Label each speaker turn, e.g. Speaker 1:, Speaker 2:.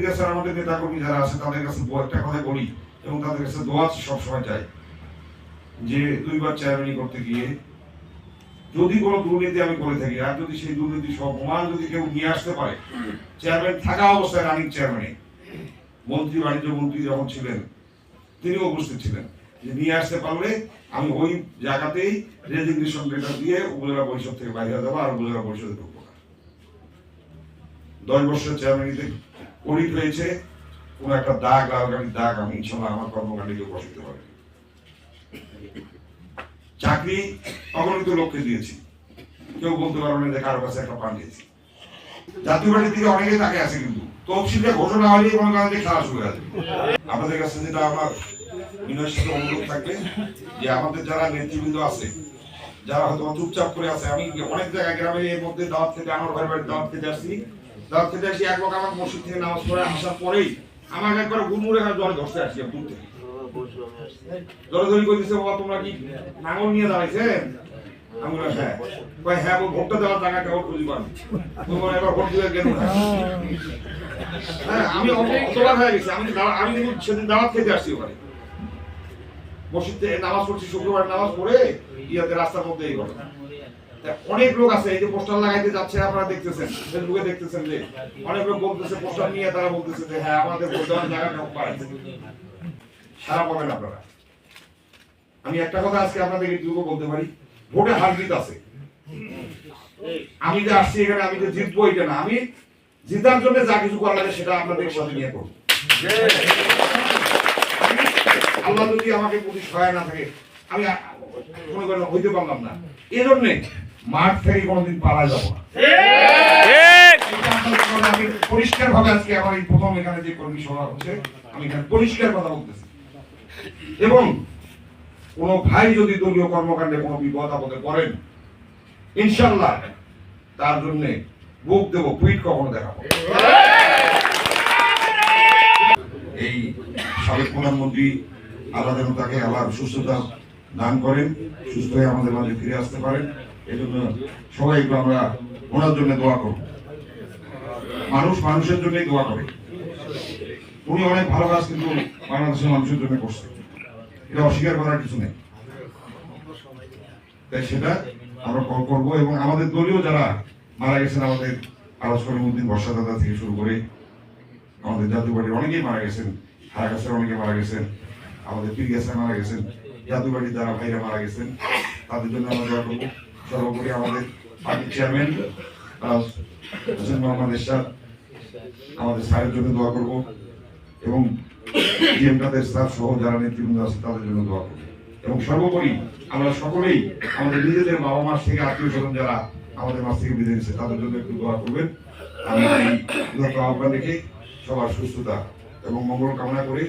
Speaker 1: পীরগাছার আমাদের নেতাকর্মী যারা আছে, তাদের কাছে দু একটা কথা বলি এবং তাদের কাছে দোয়া সবসময় চাই যে দুইবার চেয়ারম্যানই করতে গিয়ে যদি কোনো দুর্নীতি আমি করে থাকি, আর যদি সেই দুর্নীতি সব প্রমাণ যদি কেউ নিয়ে আসতে পারে, চেয়ারম্যান থাকা অবস্থায় রানিং চেয়ারম্যানে। মন্ত্রী, বাণিজ্য মন্ত্রী যখন ছিলেন, তিনিও উপস্থিত ছিলেন যে নিয়ে আসতে পারলে আমি ওই জায়গাতেই রেজিগনেশন লেটার দিয়ে উপজেলা পরিষদ থেকে বাইরে যাব আর উপজেলা পরিষদে ঢুকবো দশ বছরের চেয়ারম্যানিতে অডিট হয়েছে কোনো একটা দাগ গাড়ির দাগ, আমি ইনশাল্লাহ আমার কর্মকাণ্ডে কেউ বসাতে পারে চাকরি অগণিত লোককে দিয়েছি। কেউ বলতে পারবে না যে কারও কাছে একটা পান দিয়েছি। জাতীয় পার্টির দিকে অনেকে তাকে আছে কিন্তু। তফসিলটা ঘোষণা কোনো কারণে খেলা শুরু আপনাদের কাছে যেটা আমার বিনয়ের সাথে অনুরোধ থাকবে, যে আমাদের যারা নেতৃবৃন্দ আছে, যারা হয়তো চুপচাপ করে আছে, আমি অনেক জায়গায় গ্রামে এর মধ্যে দাওয়াত খেতে, আমার ঘরে বাড়ি দাওয়াত খেতে আসছি। খেতে আসি, এক লোক আমার মসজিদ থেকে নামাজ পড়ে আসার পরেই আমাকে একবার ধরতে আসছি দূর থেকে করতেছে বাবা, তোমরা কি নাঙল নিয়ে হ্যাঁ। হ্যাঁ হ্যাঁ আমি সেদিন দাওয়াত খেতে আসছি নামাজ পড়ছি, শুক্রবার নামাজ পড়ে ইয়াতে রাস্তার মধ্যে অনেক লোক আছে এই যে পোস্টার লাগাইতে যাচ্ছে আপনারা দেখতেছেন ফেসবুকে দেখতেছেন যে অনেক লোক বলতেছে পোস্টার নিয়ে তারা বলতেছে যে হ্যাঁ আমাদের ভোট দেওয়ার জায়গাটা বাড়াইছে সারা পাবেন আপনারা। আমি একটা কথা আজকে আপনাদেরকে দুটো বলতে পারি ভোটে হার জিত আছে। আমি যে আসছি এখানে আমি যে জিতবো এটা না আমি জিতার জন্য যা কিছু করা লাগে সেটা আপনাদের সাথে নিয়ে করব। আল্লাহ যদি আমাকে প্রতি সহায় না থাকে আমি মনে করেন হইতে পারলাম না। এই জন্যে মাঠ থেকে কোনোদিন পালা যাব না। এটা আপনাদের জন্য আমি পরিষ্কার ভাবে আজকে আমার এই প্রথম এখানে যে কর্মী সভা হচ্ছে আমি এখানে পরিষ্কার কথা বলতেছি। এবং কোন ভাই যদি দলীয় কর্মকাণ্ডে কোনো বিপদ আপদে পড়েন ইনশাল্লাহ তার জন্য বুক দেব টুইট কখনো দেখাবো এই সাবেক প্রধানমন্ত্রী আল্লাহ যেন তাকে আবার সুস্থতা দান করেন, সুস্থ হয়ে আমাদের মাঝে ফিরে আসতে পারেন। এই জন্য সবাই একটু আমরা ওনার জন্য দোয়া করব। মানুষ মানুষের জন্যই দোয়া করে। উনি অনেক ভালো কাজ কিন্তু বাংলাদেশের মানুষের জন্য করছে। এটা অস্বীকার করার কিছু নেই। তাই সেটা আমরা কল করব এবং আমাদের দলীয় যারা মারা গেছেন, আমাদের আলোচ করিমুদ্দিন বর্ষা দাদা থেকে শুরু করে আমাদের জাতীয় পার্টির অনেকেই মারা গেছেন হারাগাছের অনেকে মারা গেছেন, আমাদের পীর গেছে মারা গেছেন। পার্টির যারা ভাইরা মারা গেছেন। তাদের জন্য আমরা দোয়া করব। সর্বোপরি আমাদের পার্টির চেয়ারম্যান হোসেন মোহাম্মদ এরশাদ, আমাদের স্যারের জন্য দোয়া করব এবং ডিএম কাদের স্যার সহ যারা নেতৃবৃন্দ আছে, তাদের জন্য দোয়া করব। এবং সর্বোপরি আমরা সকলেই আমাদের নিজেদের বাবা মার থেকে আত্মীয় স্বজন যারা আমাদের মাছ থেকে বিদায় নিচ্ছে তাদের জন্য একটু দোয়া করবেন। আমি আহ্বান রেখে সবার সুস্থতা এবং মঙ্গল কামনা করে